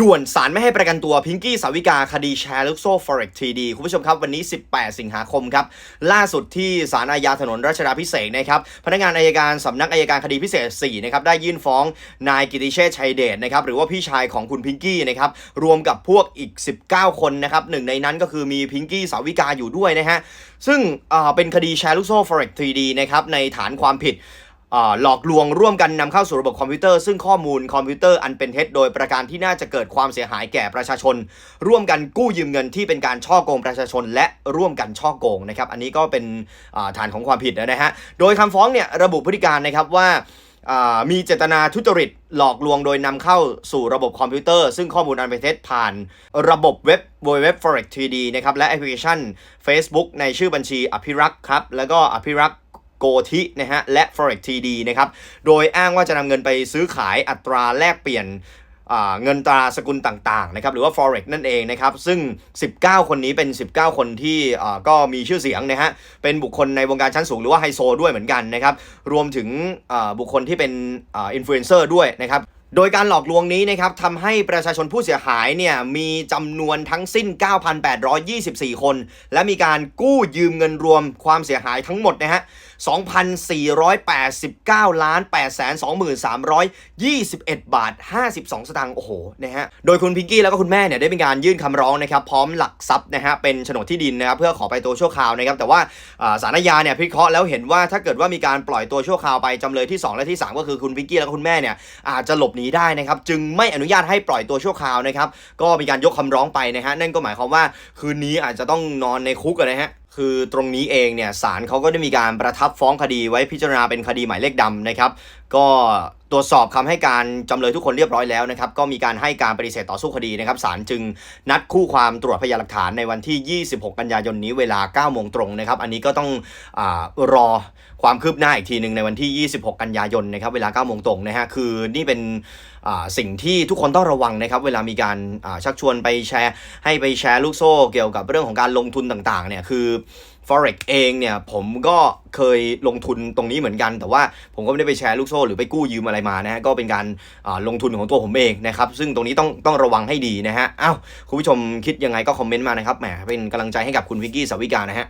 ด่วนสารไม่ให้ประกันตัวพิงกี้สาวิกาคดีแชร์ลูกโซ่ Forex TD คุณผู้ชมครับ วันนี้ 18 สิงหาคมครับ ล่าสุดที่ศาลอาญาถนนรัชดาพิเศษนะครับ พนักงานอายการสำนักอายการคดีพิเศษ 4 นะครับ ได้ยื่นฟ้องนายกิติเชษชัยเดชนะครับ หรือว่าพี่ชายของคุณพิงกี้นะครับ รวมกับพวกอีก 19 คนนะครับหนึ่งในนั้นก็คือมีพิงกี้สาวิกาอยู่ด้วยนะฮะซึ่งเป็นคดีแชร์ลูกโซ่ Forex 3D นะครับในฐานความผิด หลอกลวงร่วมกันนำเข้าสู่ระบบคอมพิวเตอร์ซึ่งข้อมูลคอมพิวเตอร์อันเป็นเท็จโดยประการที่น่าจะเกิดความเสียหายแก่ประชาชน ร่วมกันกู้ยืมเงินที่เป็นการช่อโกงประชาชน และร่วมกันช่อโกงนะครับอันนี้ก็เป็นฐานของความผิดนะฮะโดยคำฟ้องเนี่ยระบุพฤติการนะครับว่ามีเจตนาทุจริตหลอกลวงโดยนำเข้าสู่ระบบคอมพิวเตอร์ ซึ่งข้อมูลอันเป็นเท็จผ่านระบบเว็บ www forex 3d นะครับและแอปพลิเคชัน Facebook ในชื่อบัญชีอภิรักษ์ครับแล้วก็อภิรักษ์ โกธินะฮะและ forex td นะครับโดยอ้างว่าจะนำเงินไปซื้อขายอัตราแลกเปลี่ยนเงินตราสกุลต่างๆนะครับหรือว่า forex นั่นเองนะครับซึ่ง 19 คนนี้เป็น 19 คนที่ก็มีชื่อเสียงนะฮะเป็นบุคคลในวงการชั้นสูงหรือว่าไฮโซด้วยเหมือนกันนะครับรวมถึงบุคคลที่เป็นอินฟลูเอนเซอร์ด้วยนะครับ โดยการหลอกลวงนี้นะครับทำให้ประชาชนผู้เสียหายเนี่ยมีจำนวนทั้งสิ้น 9,824 คน และมีการกู้ยืมเงินรวมความเสียหายทั้งหมดนะฮะ 2,489ล้าน823,321 บาท 52 สตางค์โอ้โหนะฮะ โดยคุณพิงกี้แล้วก็คุณแม่เนี่ยได้มีการยื่นคำร้องนะครับพร้อมหลักทรัพย์นะฮะเป็นโฉนดที่ดินนะครับเพื่อขอไปตัวชั่วคราวนะครับแต่ว่าอ่าศาลอาญาเนี่ยพิเคราะห์แล้วเห็นว่าถ้าเกิดว่ามีการปล่อยตัวชั่วคราวไปจำเลยที่ 2 และที่ 3 ก็คือคุณพิงกี้และคุณแม่เนี่ยอาจจะหลบหนีได้นะครับจึงไม่อนุญาตให้ปล่อยตัวชั่วคราวนะครับก็มีการยกคำร้องไปนะฮะนั่นก็หมายความว่าคืนนี้อาจจะต้องนอนในคุกนะฮะ คือตรงนี้เองเนี่ยศาลเขาก็ได้มีการประทับฟ้องคดีไว้พิจารณาเป็นคดีหมายเลขดำนะครับ ก็ตรวจสอบคำให้การจำเลยทุกคนเรียบร้อยแล้วนะครับ ก็มีการให้การปฏิเสธต่อสู้คดีนะครับศาลจึงนัดคู่ความตรวจพยานหลักฐานในวันที่ 26 กันยายนนี้เวลา9โมงตรงนะครับ อันนี้ก็ต้องอรอความคืบหน้าอีกทีหนึ่งในวันที่ 26 กันยายนนะครับ เวลา9โมงตรงนะฮะคือนี่เป็นสิ่งที่ทุกคนต้องระวังนะครับ เวลามีการชักชวนไปแชร์ ให้ไปแชร์ลูกโซ่เกี่ยวกับเรื่องของการลงทุนต่างๆเนี่ยคือ forex เองเนี่ยผมก็เคยลงทุนตรงนี้เหมือนกัน แต่ว่าผมก็ไม่ได้ไปแชร์ลูกโซ่หรือไปกู้ยืมอะไรมานะฮะก็เป็นการลงทุนของตัวผมเองนะครับซึ่งตรงนี้ต้องต้องระวังให้ดีนะฮะอ้าวคุณผู้ชมคิดยังไงก็คอมเมนต์มานะครับแหมเป็นกำลังใจให้กับคุณวิกกี้สวิกานะฮะ